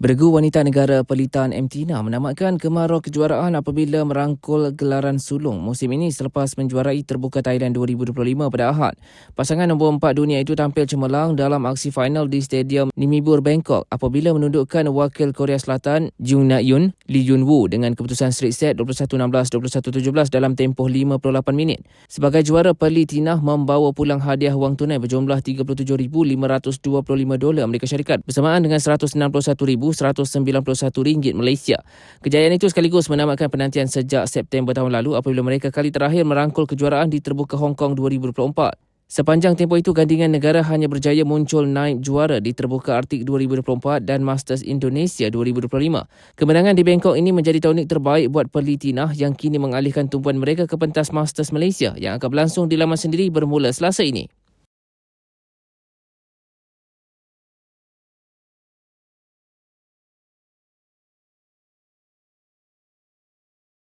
Beregu wanita negara Pelitan M. Tina menamatkan kemarau kejuaraan apabila merangkul gelaran sulung musim ini selepas menjuarai terbuka Thailand 2025 pada Ahad. Pasangan nombor 4 dunia itu tampil cemerlang dalam aksi final di Stadium Nimibur Bangkok apabila menundukkan wakil Korea Selatan Jung Na Yun Lee Jun Woo dengan keputusan straight set 21-16, 21-17 dalam tempoh 58 minit. Sebagai juara, Pelitina membawa pulang hadiah wang tunai berjumlah 37,525 dolar Amerika Syarikat bersamaan dengan 161,000 RM191 Malaysia. Kejayaan itu sekaligus menamatkan penantian sejak September tahun lalu apabila mereka kali terakhir merangkul kejuaraan di Terbuka Hong Kong 2024. Sepanjang tempoh itu, gandingan negara hanya berjaya muncul naik juara di Terbuka Arctic 2024 dan Masters Indonesia 2025. Kemenangan di Bangkok ini menjadi tahun terbaik buat Perlitina yang kini mengalihkan tumpuan mereka ke pentas Masters Malaysia yang akan berlangsung di laman sendiri bermula selasa ini.